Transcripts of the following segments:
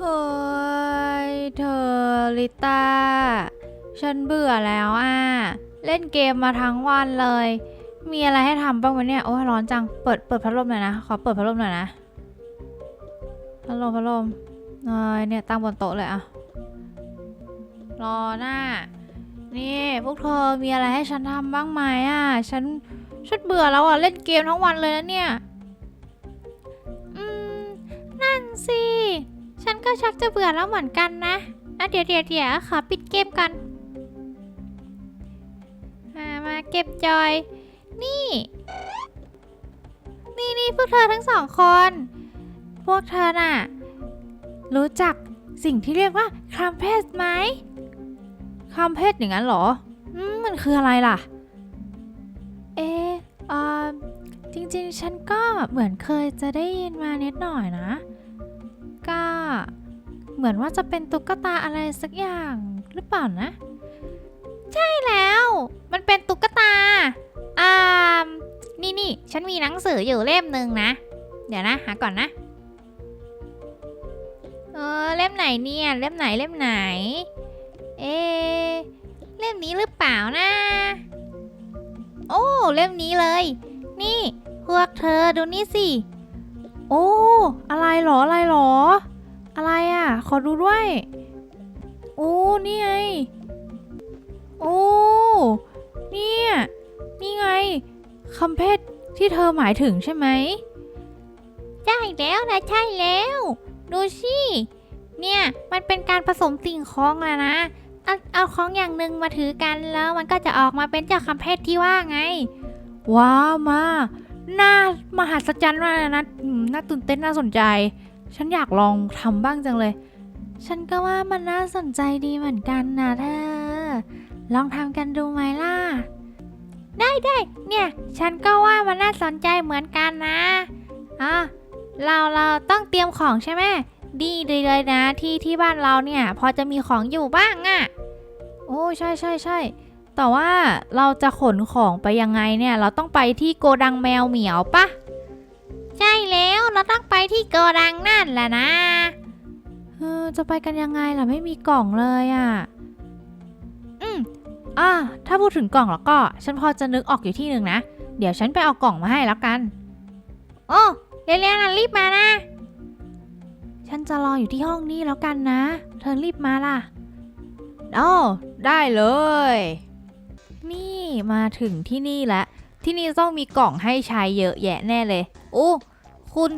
เฮ้ย เธอลิต้า ฉันเบื่อแล้วอะ เล่นเกมมาทั้งวันเลย มีอะไรให้ทำบ้างไหมเนี่ย โอ้ยร้อนจัง เปิด เปิดพัดลมหน่อยนะ ขอเปิดพัดลมหน่อยนะ พัดลม พัดลมเอ้ยเนี่ยตั้งบนโต๊ะเลยอะรอหน้า นี่ พวกเธอมีอะไรให้ฉันทำบ้างไหมอะ ฉัน ฉันเบื่อแล้วอะ เล่นเกมทั้งวันเลยนะเนี่ย อืม นั่นสิ ฉันก็ชักจะเบื่อแล้วเหมือนกันนะอะเดี๋ยวเดี๋ยวเดี๋ยวขอปิดเกมกันมามาเก็บจอย นี่ นี่นี่พวกเธอทั้งสองคน พวกเธอน่ะ รู้จักสิ่งที่เรียกว่าครัมเพสไหมครัมเพสอย่างนั้นเหรอมันคืออะไรล่ะ เออเอจริงๆ ฉันก็เหมือนเคยจะได้ยินมานิดหน่อยนะ เหมือนว่าจะเป็นตุ๊กตาอะไรสักอย่างหรือเปล่านะ ใช่แล้ว มันเป็นตุ๊กตาอ่านี่นี่ฉันมีหนังสืออยู่เล่มหนึ่งนะ เดี๋ยวนะ หาก่อนนะ เออเล่มไหนเนี่ย เล่มไหนเล่มไหน เอเล่มนี้หรือเปล่านะ โอ้เล่มนี้เลย นี่พวกเธอดูนี่สิ โอ้ อะไรหรออะไรหรอ อะไรอะ ขอดูด้วย โอ้ นี่ไง โอ้ เนี่ย นี่ไงคำเพศที่เธอหมายถึงใช่ไหม ใช่แล้วนะใช่แล้ว ดูสิ เนี่ย มันเป็นการผสมสิ่งของอะนะ เอาเอาของอย่างหนึ่งมาถือกันแล้วมันก็จะออกมาเป็นเจ้าคำเพศที่ว่าไง ว้าวมา น่ามหัศจรรย์มากเลยนะอืมน่าตื่นเต้นน่าสนใจ ฉันอยากลองทำบ้างจังเลย ฉันก็ว่ามันน่าสนใจดีเหมือนกันนะเธอ ลองทำกันดูไหมล่ะ ได้ได้ เนี่ย ฉันก็ว่ามันน่าสนใจเหมือนกันนะอะเราเราต้องเตรียมของใช่ไหมดีดีเลยนะที่ที่บ้านเราเนี่ย พอจะมีของอยู่บ้างอะ่ะ โอ้ใช่ใช่ใช่แต่ว่าเราจะขนของไปยังไงเนี่ย เราต้องไปที่โกดังแมวเหมียวปะ ใช่แล้วเราต้องไปที่โกดังนั่นแหละนะ เออจะไปกันยังไงล่ะไม่มีกล่องเลยอะ่ะ อืมอ่าถ้าพูดถึงกล่องแล้วก็ ฉันพอจะนึกออกอยู่ที่หนึ่งนะ เดี๋ยวฉันไปเอากล่องมาให้แล้วกัน โอ้เร็วๆนะรีบมานะ ฉันจะรออยู่ที่ห้องนี้แล้วกันนะ เธอรีบมาล่ะอ๋อได้เลย นี่มาถึงที่นี่แล้วที่นี่ต้องมีกล่องให้ใช้เยอะแยะแน่เลย โอ้ คุณ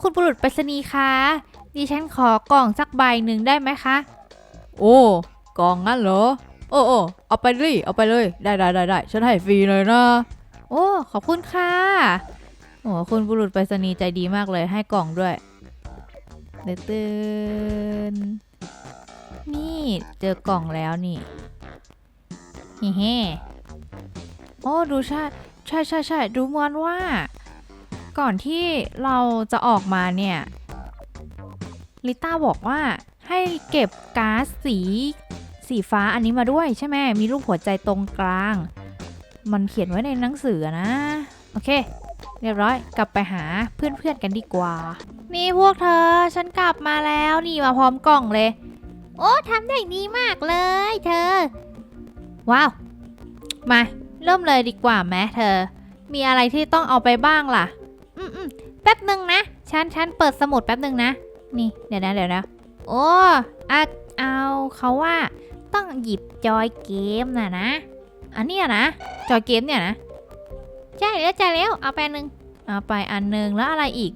คุณบุรุษไปรษณีย์คะดิฉันขอกล่องสักใบหนึ่งได้ไหมคะ โอ้กล่องงั้นเหรอ โอ้โอ้เอาไปดิเอาไปเลย ได้ได้ได้ได้ฉันให้ฟรีเลยนะ โอ้ขอบคุณค่ะ โอ้คุณบุรุษไปรษณีย์ใจดีมากเลยให้กล่องด้วยเดยวตื่นนี่เจอกล่องแล้วนี่เฮ้โอ้ดูใช่ใช่ใช่ใช่ดูเหมือนว่า ก่อนที่เราจะออกมาเนี่ยลิต้าบอกว่าให้เก็บก๊าซสีสีฟ้าอันนี้มาด้วยใช่ไหมมีรูปหัวใจตรงกลาง มันเขียนไว้ในหนังสือนะ โอเค เรียบร้อยกลับไปหาเพื่อนๆกันดีกว่า นี่พวกเธอฉันกลับมาแล้วนี่มาพร้อมกล่องเลย โอ้ทำได้ดีมากเลยเธอ ว้าว มา เริ่มเลยดีกว่าไหมเธอ มีอะไรที่ต้องเอาไปบ้างล่ะ ป๊บหนึ่งนะฉันฉันเปิดสมุดแป๊บหนึ่งนะ นี่เดี๋ยวนะเดี๋ยวนะโอ้อะเอาเขาว่าต้องหยิบจอยเกมน่ะนะ อันเนี้ยนะ จอยเกมเนี่ยนะใช่แล้วใช่แล้วเอาไปหนึ่งเอาไปอันหนึ่งแล้วอะไรอีก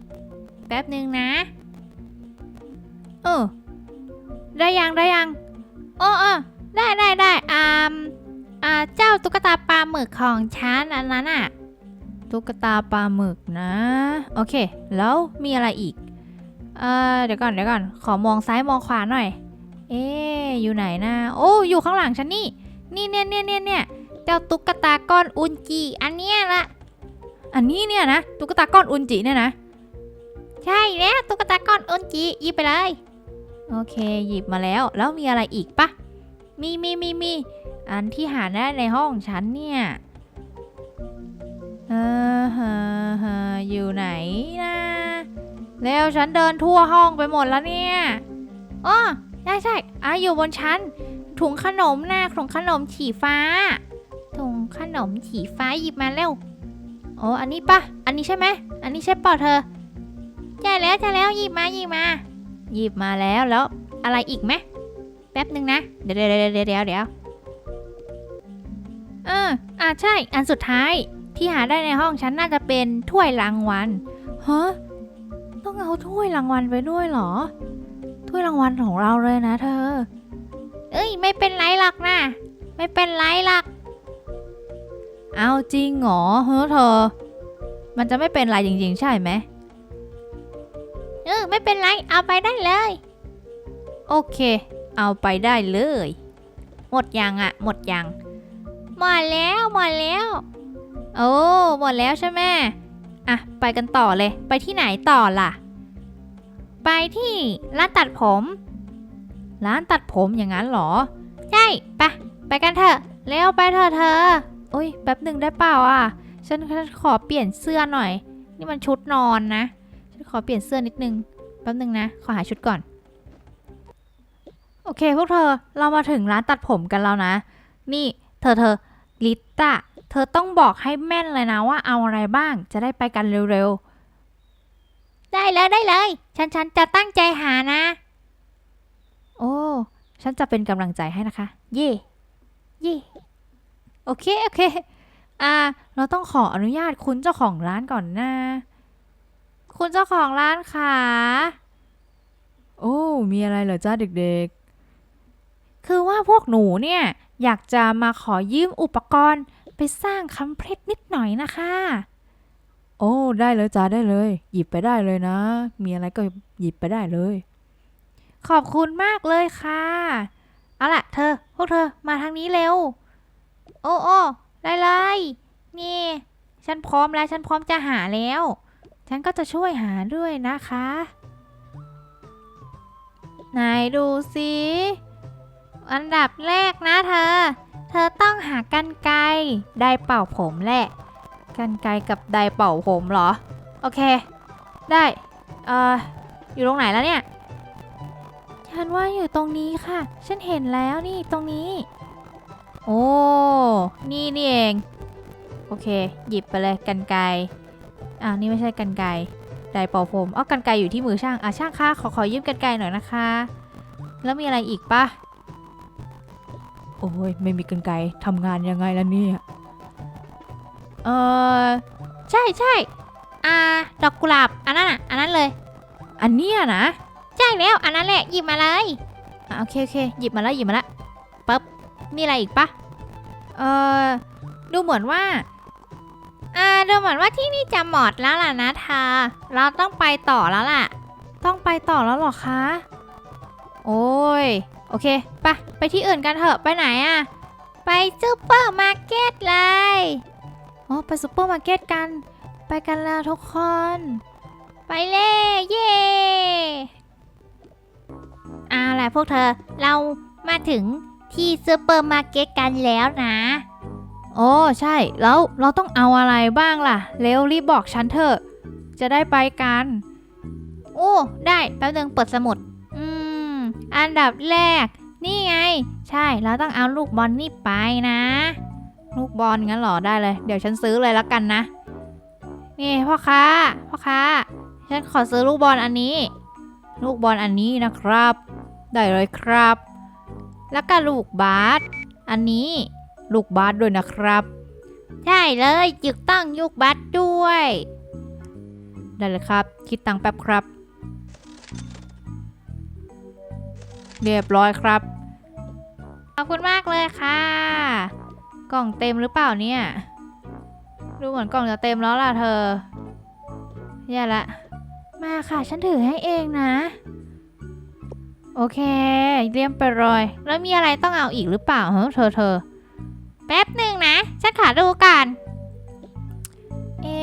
แป๊บหนึ่งนะเออได้ยังได้ยังโอ้เออได้ได้ได้อ่าอ่าเจ้าตุ๊กตาปลาหมึกของฉันอันนั้นอะ ตุ๊กตาปลาหมึกนะ โอเค แล้วมีอะไรอีก เออเดี๋ยวก่อนเดี๋ยวก่อน ขอมองซ้ายมองขวาหน่อย เอ๊อยู่ไหนนะ โอ้ อยู่ข้างหลังฉันนี่ นี่เนี่ยเนี่ยเนี่ยเนี่ยเจ้าตุ๊กตาก้อนอุนจิ อันเนี้ยละ อันนี้เนี่ยนะ ตุ๊กตาก้อนอุนจิเนี่ยนะ ใช่แล้วตุ๊กตาก้อนอุนจิหยิบไปเลย โอเค หยิบมาแล้ว แล้วมีอะไรอีกปะมีมีมีมี อันที่หาได้ในห้องฉันเนี่ย ออฮะฮะอยู่ไหนนะแล้วฉันเดินทั่วห้องไปหมดแล้วเนี่ยอ๋อใช่ใช่อะอยู่บนชั้น ถุงขนมนะถุงขนมฉีฟ้า ถุงขนมฉีฟ้าหยิบมาเร็วโอ้อันนี้ปะอันนี้ใช่ไหม อันนี้ใช่ปล่าเธอใช่แล้วใช่แล้วหยิบมาหยิบมา หยิบมาแล้วแล้วอะไรอีกไหมแป๊บหนึ่งนะ เดี๋ยวเดี๋ยวเดี๋ยวเดี๋ยวเดี๋ยวเดี๋ยวเอออะใช่ อันสุดท้าย ที่หาได้ในห้องฉันน่าจะเป็นถ้วยรางวัลฮะต้องเอาถ้วยรางวัลไปด้วยเหรอ ถ้วยรางวัลของเราเลยนะเธอ เอ้ย ไม่เป็นไรหรอกนะไม่เป็นไรหรอกเอาจริงเหรอเฮ้อเธอ มันจะไม่เป็นไรจริง ๆ ใช่ไหมเออไม่เป็นไร เอาไปได้เลย โอเค เอาไปได้เลย หมดยังอะหมดยังหมดแล้วหมดแล้ว โอ้หมดแล้วใช่ไหมอะ ไปกันต่อเลย ไปที่ไหนต่อล่ะ ไปที่ร้านตัดผม ร้านตัดผมอย่างนั้นเหรอ ใช่ ไป ไปกันเถอะ เร็วไปเถอะเธอโอ้ยแป๊บหนึ่งได้เปล่าอะ ฉันขอเปลี่ยนเสื้อหน่อย นี่มันชุดนอนนะ ฉันขอเปลี่ยนเสื้อนิดนึง แป๊บหนึ่งนะ ขอหาชุดก่อน โอเคพวกเธอ เรามาถึงร้านตัดผมกันแล้วนะ นี่ เธอเธอลิต้า เธอต้องบอกให้แม่นเลยนะว่าเอาอะไรบ้างจะได้ไปกันเร็วๆ ได้เลยได้เลย ฉันฉันจะตั้งใจหานะ โอ้ ฉันจะเป็นกำลังใจให้นะคะ เย่เย่โอเค โอเค อ่า เราต้องขออนุญาตคุณเจ้าของร้านก่อนนะ คุณเจ้าของร้านค่ะ โอ้ มีอะไรเหรอจ้าเด็กคือว่าพวกหนูเนี่ย อยากจะมาขอยืมอุปกรณ์ ไปสร้างคำเพล็ดนิดหน่อยนะคะๆโอ้ได้เลยจ้าได้เลย หยิบไปได้เลยนะ มีอะไรก็หยิบไปได้เลย ขอบคุณมากเลยค่ะเอาล่ะเธอ พวกเธอมาทางนี้เร็ว โอ้โอ้ได้เลยนี่ ฉันพร้อมแล้วฉันพร้อมจะหาแล้ว ฉันก็จะช่วยหาด้วยนะคะไหนดูสิ อันดับแรกนะเธอ เธอต้องหากันไกรไดร์เป่าผมแหละ กันไกรกับไดเป่าผมเหรอ โอเค ได้ เอ่อ อยู่ตรงไหนแล้วเนี่ย ฉันว่าอยู่ตรงนี้ค่ะ ฉันเห็นแล้วนี่ตรงนี้ โอ้ นี่นี่เอง โอเค หยิบไปเลยกันไกรอ่านี่ไม่ใช่กันไกรไดเป่าผมอ๋อกันไกรอยู่ที่มือช่าง อะช่างคะขอขอยืมกันไกรหน่อยนะคะ แล้วมีอะไรอีกปะ โอ้ยไม่มีกันไกรทำงานยังไงล่ะเนี่ยเออใช่ใช่อ่าดอกกุหลาบอันนั้นอะอันนั้นเลย อันเนี้ยนะใช่แล้วอันนั้นแหละหยิบมาเลยอะโอเคโอเคหยิบมาแล้วหยิบมาแล้วปั๊บมีอะไรอีกปะเออดูเหมือนว่าอ่าดูเหมือนว่าที่นี่จะหมดแล้วล่ะนะเธอเราต้องไปต่อแล้วล่ะ ต้องไปต่อแล้วเหรอคะ โอ้ย โอเคไปไปที่อื่นกันเถอะ ไปไหนอะไปซูเปอร์มาร์เก็ตเลยอ๋อไปซูเปอร์มาร์เก็ตกัน ไปกันแล้วทุกคน ไปเลยเย่เอาล่ะพวกเธอ เรามาถึงที่ซูเปอร์มาร์เก็ตกันแล้วนะโอ้ใช่ แล้วเราต้องเอาอะไรบ้างล่ะ เร็วรีบบอกฉันเถอะ จะได้ไปกัน โอ้ ได้ แป๊บนึงเปิดสมุด อันดับแรก นี่ไง ใช่เราต้องเอาลูกบอลนี่ไปนะ ลูกบอลงั้นหรอได้เลย เดี๋ยวฉันซื้อเลยแล้วกันนะ นี่พ่อค้าพ่อค้าฉันขอซื้อลูกบอลอันนี้ ลูกบอลอันนี้นะครับ ได้เลยครับ แล้วก็ลูกบาสอันนี้ ลูกบาสด้วยนะครับ ใช่เลยจึกตั้งลูกบาสด้วย ได้เลยครับ คิดตังค์แป๊บครับ เรียบร้อยครับ ขอบคุณมากเลยค่ะ กล่องเต็มหรือเปล่าเนี่ย ดูเหมือนกล่องจะเต็มแล้วล่ะเธอแย่ละ มาค่ะ ฉันถือให้เองนะ โอเค เรียมไปเลยแล้วมีอะไรต้องเอาอีกหรือเปล่าเฮ้เธอเธอ แป๊บหนึ่งนะ ฉันขอดูก่อนเอ๊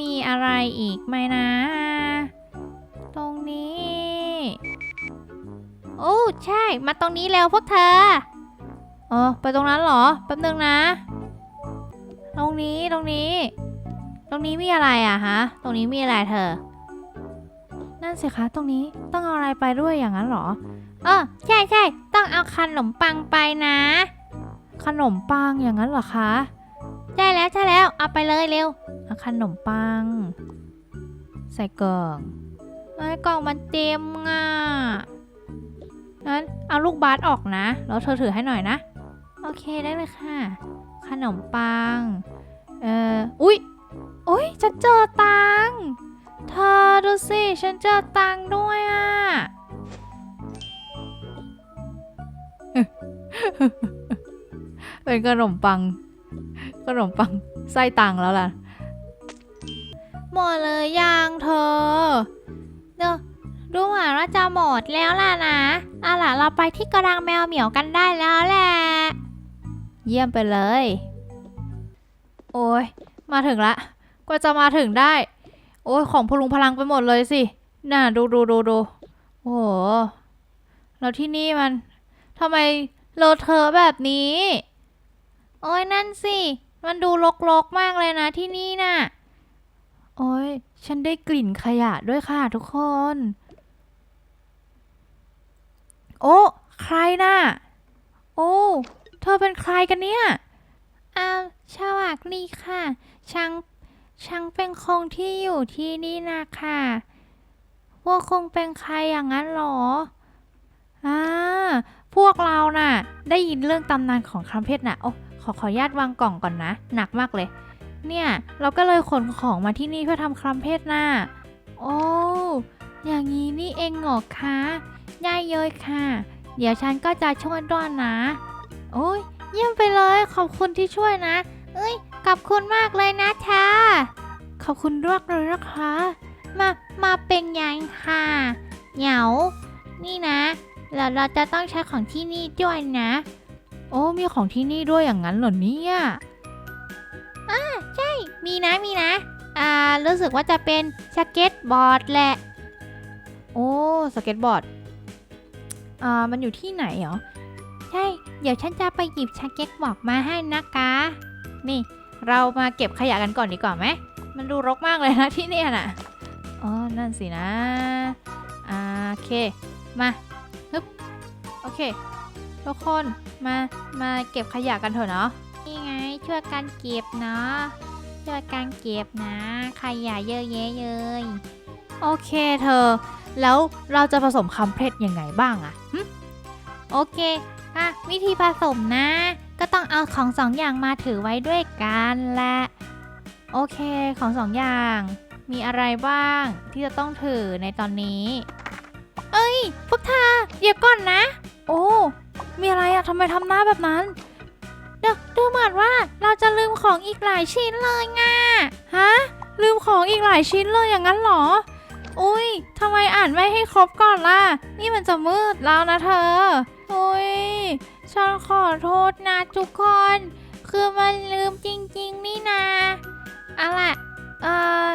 มีอะไรอีกไหมนะ ตรงนี้ โอ้ใช่ มาตรงนี้แล้วพวกเธอเออไปตรงนั้นเหรอ แป๊บนึงนะ ตรงนี้ ตรงนี้ ตรงนี้มีอะไรอะฮะ ตรงนี้มีอะไรเธอ นั่นสิคะ ตรงนี้ต้องเอาอะไรไปด้วยอย่างนั้นเหรอ เออ ใช่ใช่ ต้องเอาขนมปังไปนะ ขนมปังอย่างนั้นเหรอคะ ใช่แล้วใช่แล้ว เอาไปเลยเร็ว เอาขนมปัง ใส่กล่องไอ้กล่องมันเต็มอะ นั้นเอาลูกบาสออกนะ แล้วเธอถือให้หน่อยนะ โอเคได้เลยค่ะ ขนมปัง เอ่อ อุ๊ยโอ๊ยฉันเจอตังค์เธอดูสิ ฉันเจอตังค์ด้วยอะ เป็นขนมปัง ขนมปังไส้ตังแล้วล่ะ หมดเลยยังเธอเดี๋ยว ดูเหมือนว่าจะหมดแล้วล่ะนะเอาล่ะเราไปที่กระดังแมวเหมียวกันได้แล้วแหละ เยี่ยมไปเลย โอ้ยมาถึงละกว่าจะมาถึงได้ โอ้ยของพลุงพลังไปหมดเลยสิ น่าดูดูดูดูโอ้โหแล้วที่นี่มันทำไมเลเทอแบบนี้ โอ้ยนั่นสิ มันดูรกๆมากเลยนะที่นี่น่ะ โอ้ยฉันได้กลิ่นขยะด้วยค่ะทุกคน โอ้ใครน่ะ โอ้ เธอเป็นใครกันเนี่ยอ้าวสวัสดีค่ะช่างช่างเป็นคงที่อยู่ที่นี่นะค่ะพวกคงเป็นใครอย่างนั้นหรออ่าพวกเราน่ะ ได้ยินเรื่องตำนานของคำเพชรน่ะ โอ้ ขอขอญาตวางกล่องก่อนนะ หนักมากเลย เนี่ย เราก็เลยขนของมาที่นี่เพื่อทำคำเพชรน่ะ โอ้ อย่างนี้นี่เองเหรอคะ ได้เยยค่ะ เดี๋ยวฉันก็จะช่วยด้วยนะ โอ้ยเยี่ยมไปเลย ขอบคุณที่ช่วยนะ เอ้ย ขอบคุณมากเลยนะชาขอบคุณด้วยเลยนะคะ มา มาเป็นยังค่ะเหนียวนี่นะแล้วเราจะต้องใช้ของที่นี่ด้วยนะ โอ้ มีของที่นี่ด้วยอย่างนั้นเหรอเนี่ยอะใช่ มีนะ มีนะ อ่า รู้สึกว่าจะเป็นสเก็ตบอร์ดแหละ โอ้ สเก็ตบอร์ด อ่ามันอยู่ที่ไหนเหรอ ใช่ เดี๋ยวฉันจะไปหยิบสเก็ตบอร์ดมาให้นะคะ นี่ เรามาเก็บขยะกันก่อนดีกว่าไหม มันดูรกมากเลยนะที่เนี่ยน่ะ อ๋อ นั่นสินะอ่าโอเค มาฮึบโอเค ทุกคน มา มาเก็บขยะกันเถอะเนาะ นี่ไง ช่วยกันเก็บเนาะ ช่วยกันเก็บนะ ขยะเยอะแยะเลย โอเคเธอ แล้วเราจะผสมคำเพชรยังไงบ้างอะโอเคอะวิธีผสมนะ ก็ต้องเอาของสองอย่างมาถือไว้ด้วยกันแหละโอเคของสองอย่าง มีอะไรบ้างที่จะต้องถือในตอนนี้ เอ้ยพวกเธอเดี๋ยวก่อนนะ โอ้มีอะไรอะทำไมทำหน้าแบบนั้นเดี๋ยวดูเหมือนว่าเราจะลืมของอีกหลายชิ้นเลยง่ะฮะลืมของอีกหลายชิ้นเลยอย่างนั้นเหรอ อุ้ยทำไมอ่านไม่ให้ครบก่อนล่ะ นี่มันจะมืดแล้วนะเธอ อุ้ย ฉันขอโทษนะทุกคน คือมันลืมจริง ๆ นี่นะอาล่ะเอ่อ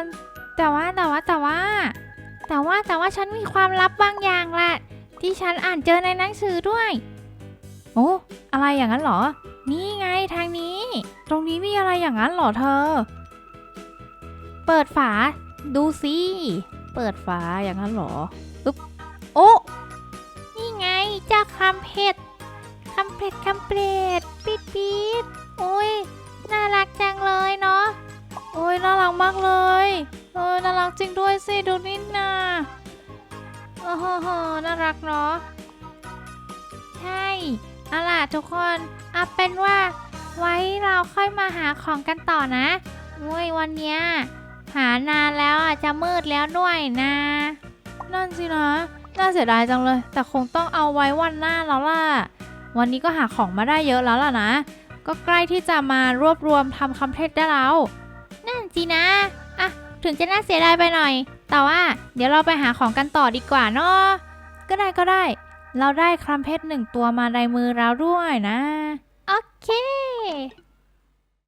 แต่ว่าแต่ว่าแต่ว่า แต่ว่าแต่ว่าฉันมีความลับบางอย่างแหละที่ฉันอ่านเจอในหนังสือด้วย โอ้อะไรอย่างนั้นเหรอ นี่ไงทางนี้ ตรงนี้มีอะไรอย่างนั้นเหรอเธอ เปิดฝาดูสิ เปิดฝาอย่างนั้นหรอโอ้นี่ไงเจ้าคำเพชรคำเพชรคำเพชรปิดปิดโอ้ยน่ารักจังเลยเนาะโอ้ยน่ารักมากเลยเออน่ารักจริงด้วยสิดูนี่นาโอ้โหน่ารักเนาะใช่เอาล่ะทุกคนเอาเป็นว่าไว้เราค่อยมาหาของกันต่อนะโอ้ยวันเนี้ย หานานแล้วอะจะมืดแล้วด้วยนะ นั่นสินะ น่าเสียดายจังเลย แต่คงต้องเอาไว้วันหน้าแล้วล่ะ วันนี้ก็หาของมาได้เยอะแล้วล่ะนะ ก็ใกล้ที่จะมารวบรวมทำคำเพชรได้แล้ว นั่นสินะ อะ ถึงจะน่าเสียดายไปหน่อย แต่ว่า เดี๋ยวเราไปหาของกันต่อดีกว่าเนาะ ก็ได้ก็ได้ เราได้คำเพชรหนึ่งตัวมาในมือเราด้วยนะ โอเค